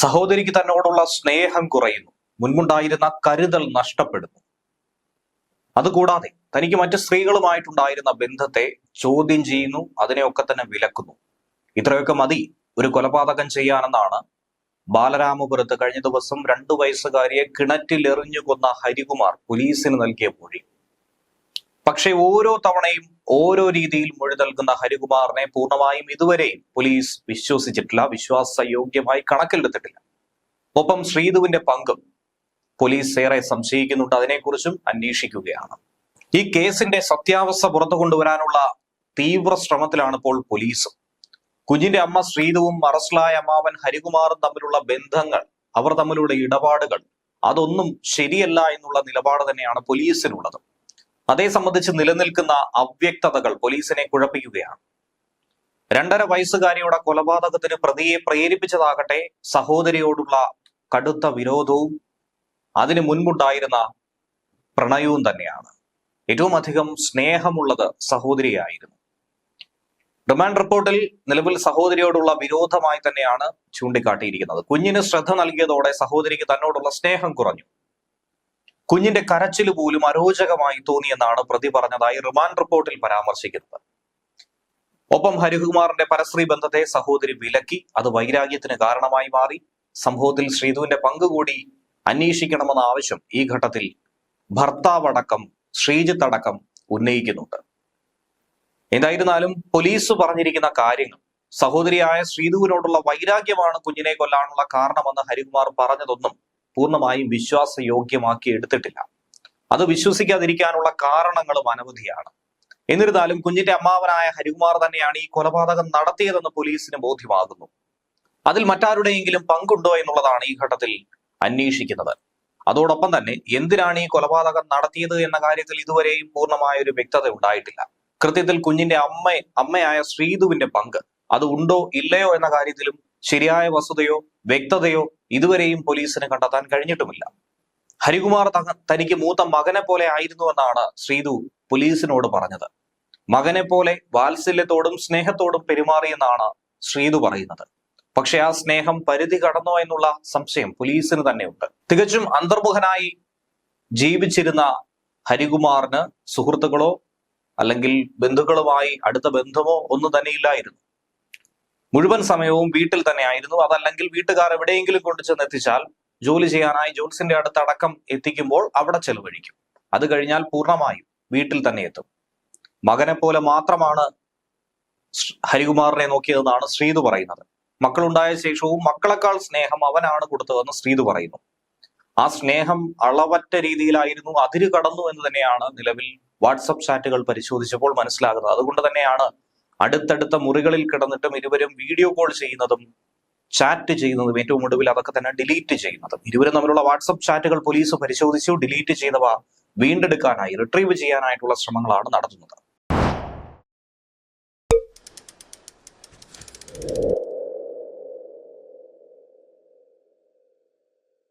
സഹോദരിക്ക് തന്നോടുള്ള സ്നേഹം കുറയുന്നു. മുൻപുണ്ടായിരുന്ന കരുതൽ നഷ്ടപ്പെടുന്നു. അതുകൂടാതെ തനിക്ക് മറ്റ് സ്ത്രീകളുമായിട്ടുണ്ടായിരുന്ന ബന്ധത്തെ ചോദ്യം ചെയ്യുന്നു അതിനെയൊക്കെ തന്നെ വിലക്കുന്നു. ഇത്രയൊക്കെ മതി ഒരു കൊലപാതകം ചെയ്യാനെന്നാണ് ബാലരാമപുരത്ത് കഴിഞ്ഞ ദിവസം രണ്ടു വയസ്സുകാരിയെ കിണറ്റിലെറിഞ്ഞു കൊന്ന ഹരികുമാർ പോലീസിന് നൽകിയ മൊഴി. പക്ഷെ ഓരോ തവണയും ഓരോ രീതിയിൽ മൊഴി നൽകുന്ന ഹരികുമാറിനെ പൂർണമായും ഇതുവരെ പോലീസ് വിശ്വസിച്ചിട്ടില്ല വിശ്വാസയോഗ്യമായി കണക്കിലെടുത്തിട്ടില്ല. ഒപ്പം ശ്രീധുവിന്റെ പങ്കും പോലീസ് ഏറെ സംശയിക്കുന്നുണ്ട്. അതിനെക്കുറിച്ചും അന്വേഷിക്കുകയാണ്. ഈ കേസിന്റെ സത്യാവസ്ഥ പുറത്തു കൊണ്ടുവരാനുള്ള തീവ്ര ശ്രമത്തിലാണ് ഇപ്പോൾ പോലീസും. കുഞ്ഞിന്റെ അമ്മ ശ്രീധുവും അറസ്റ്റിലായ അമ്മാവൻ ഹരികുമാറും തമ്മിലുള്ള ബന്ധങ്ങൾ അവർ തമ്മിലുള്ള ഇടപാടുകൾ അതൊന്നും ശരിയല്ല എന്നുള്ള നിലപാട് തന്നെയാണ് പോലീസിനുള്ളത്. അതേ സംബന്ധിച്ച് നിലനിൽക്കുന്ന അവ്യക്തതകൾ പോലീസിനെ കുഴപ്പിക്കുകയാണ്. രണ്ടര വയസ്സുകാരിയുടെ കൊലപാതകത്തിന് പ്രതിയെ പ്രേരിപ്പിച്ചതാകട്ടെ സഹോദരിയോടുള്ള കടുത്ത വിരോധവും അതിനു മുൻപുണ്ടായിരുന്ന പ്രണയവും തന്നെയാണ്. ഏറ്റവും അധികം സ്നേഹമുള്ളത് സഹോദരിയായിരുന്നു. റിമാൻഡ് റിപ്പോർട്ടിൽ നിലവിൽ സഹോദരിയോടുള്ള വിരോധമായി തന്നെയാണ് ചൂണ്ടിക്കാട്ടിയിരിക്കുന്നത്. കുഞ്ഞിന് ശ്രദ്ധ നൽകിയതോടെ സഹോദരിക്ക് തന്നോടുള്ള സ്നേഹം കുറഞ്ഞു. കുഞ്ഞിന്റെ കരച്ചിൽ പോലും അരോചകമായി തോന്നിയെന്നാണ് പ്രതി പറഞ്ഞതായി റിമാൻഡ് റിപ്പോർട്ടിൽ പരാമർശിക്കുന്നത്. ഒപ്പം ഹരികുമാറിന്റെ പരസ്ത്രീ ബന്ധത്തെ സഹോദരി വിലക്കി അത് വൈരാഗ്യത്തിന് കാരണമായി മാറി. സംഭവത്തിൽ ശ്രീധുവിന്റെ പങ്ക് കൂടി അന്വേഷിക്കണമെന്ന ആവശ്യം ഈ ഘട്ടത്തിൽ ഭർത്താവടക്കം ശ്രീജിത്ത് അടക്കം ഉന്നയിക്കുന്നുണ്ട്. എന്തായിരുന്നാലും പോലീസ് പറഞ്ഞിരിക്കുന്ന കാര്യങ്ങൾ സഹോദരിയായ ശ്രീധുവിനോടുള്ള വൈരാഗ്യമാണ് കുഞ്ഞിനെ കൊല്ലാനുള്ള കാരണമെന്ന് ഹരികുമാർ പറഞ്ഞതൊന്നും പൂർണമായും വിശ്വാസയോഗ്യമാക്കി എടുത്തിട്ടില്ല. അത് വിശ്വസിക്കാതിരിക്കാനുള്ള കാരണങ്ങളും അനവധിയാണ്. എന്നിരുന്നാലും കുഞ്ഞിന്റെ അമ്മാവനായ ഹരികുമാർ തന്നെയാണ് ഈ കൊലപാതകം നടത്തിയതെന്ന് പോലീസിന് ബോധ്യമാകുന്നു. അതിൽ മറ്റാരുടെയെങ്കിലും പങ്കുണ്ടോ എന്നുള്ളതാണ് ഈ ഘട്ടത്തിൽ അന്വേഷിക്കുന്നത്. അതോടൊപ്പം തന്നെ എന്തിനാണ് ഈ കൊലപാതകം നടത്തിയത് എന്ന കാര്യത്തിൽ ഇതുവരെയും പൂർണമായ ഒരു വ്യക്തത ഉണ്ടായിട്ടില്ല. കൃത്യത്തിൽ കുഞ്ഞിന്റെ അമ്മ അമ്മയായ ശ്രീധുവിന്റെ പങ്ക് അത് ഉണ്ടോ ഇല്ലയോ എന്ന കാര്യത്തിലും ശരിയായ വസ്തുതയോ വ്യക്തതയോ ഇതുവരെയും പോലീസിന് കണ്ടെത്താൻ കഴിഞ്ഞിട്ടുമില്ല. ഹരികുമാർ തനിക്ക് മൂത്ത മകനെ പോലെ ആയിരുന്നുവെന്നാണ് ശ്രീതു പോലീസിനോട് പറഞ്ഞത്. മകനെ പോലെ വാത്സല്യത്തോടും സ്നേഹത്തോടും പെരുമാറിയെന്നാണ് ശ്രീതു പറയുന്നത്. പക്ഷെ ആ സ്നേഹം പരിധി കടന്നോ എന്നുള്ള സംശയം പോലീസിന് തന്നെയുണ്ട്. തികച്ചും അന്തർമുഖനായി ജീവിച്ചിരുന്ന ഹരികുമാറിന് സുഹൃത്തുക്കളോ അല്ലെങ്കിൽ ബന്ധുക്കളുമായി അടുത്ത ബന്ധമോ ഒന്നും തന്നെ ഇല്ലായിരുന്നു മുഴുവൻ സമയവും വീട്ടിൽ തന്നെ ആയിരുന്നു. അതല്ലെങ്കിൽ വീട്ടുകാർ എവിടെയെങ്കിലും കൊണ്ടു ചെന്ന് എത്തിച്ചാൽ ജോലി ചെയ്യാനായി ജോൺസിന്റെ അടുത്ത് അടക്കം എത്തിക്കുമ്പോൾ അവിടെ ചെലവഴിക്കും. അത് കഴിഞ്ഞാൽ പൂർണമായും വീട്ടിൽ തന്നെ എത്തും. മകനെ പോലെ മാത്രമാണ് ഹരികുമാറിനെ നോക്കിയതെന്നാണ് ശ്രീതു പറയുന്നത്. മക്കളുണ്ടായ ശേഷവും മക്കളെക്കാൾ സ്നേഹം അവനാണ് കൊടുത്തതെന്ന് ശ്രീതു പറയുന്നു. ആ സ്നേഹം അളവറ്റ രീതിയിലായിരുന്നു. അതിര് കടന്നു എന്ന് തന്നെയാണ് നിലവിൽ വാട്സപ്പ് ചാറ്റുകൾ പരിശോധിച്ചപ്പോൾ മനസ്സിലാകുന്നത്. അതുകൊണ്ട് തന്നെയാണ് അടുത്തടുത്ത മുറികളിൽ കിടന്നിട്ടും ഇരുവരും വീഡിയോ കോൾ ചെയ്യുന്നതും ചാറ്റ് ചെയ്യുന്നതും ഏറ്റവും ഒടുവിൽ അതൊക്കെ തന്നെ ഡിലീറ്റ് ചെയ്യുന്നതും. ഇരുവരും തമ്മിലുള്ള വാട്സപ്പ് ചാറ്റുകൾ പോലീസ് പരിശോധിച്ചു ഡിലീറ്റ് ചെയ്തവ വീണ്ടെടുക്കാനായി റിട്രീവ് ചെയ്യാനായിട്ടുള്ള ശ്രമങ്ങളാണ് നടത്തുന്നത്.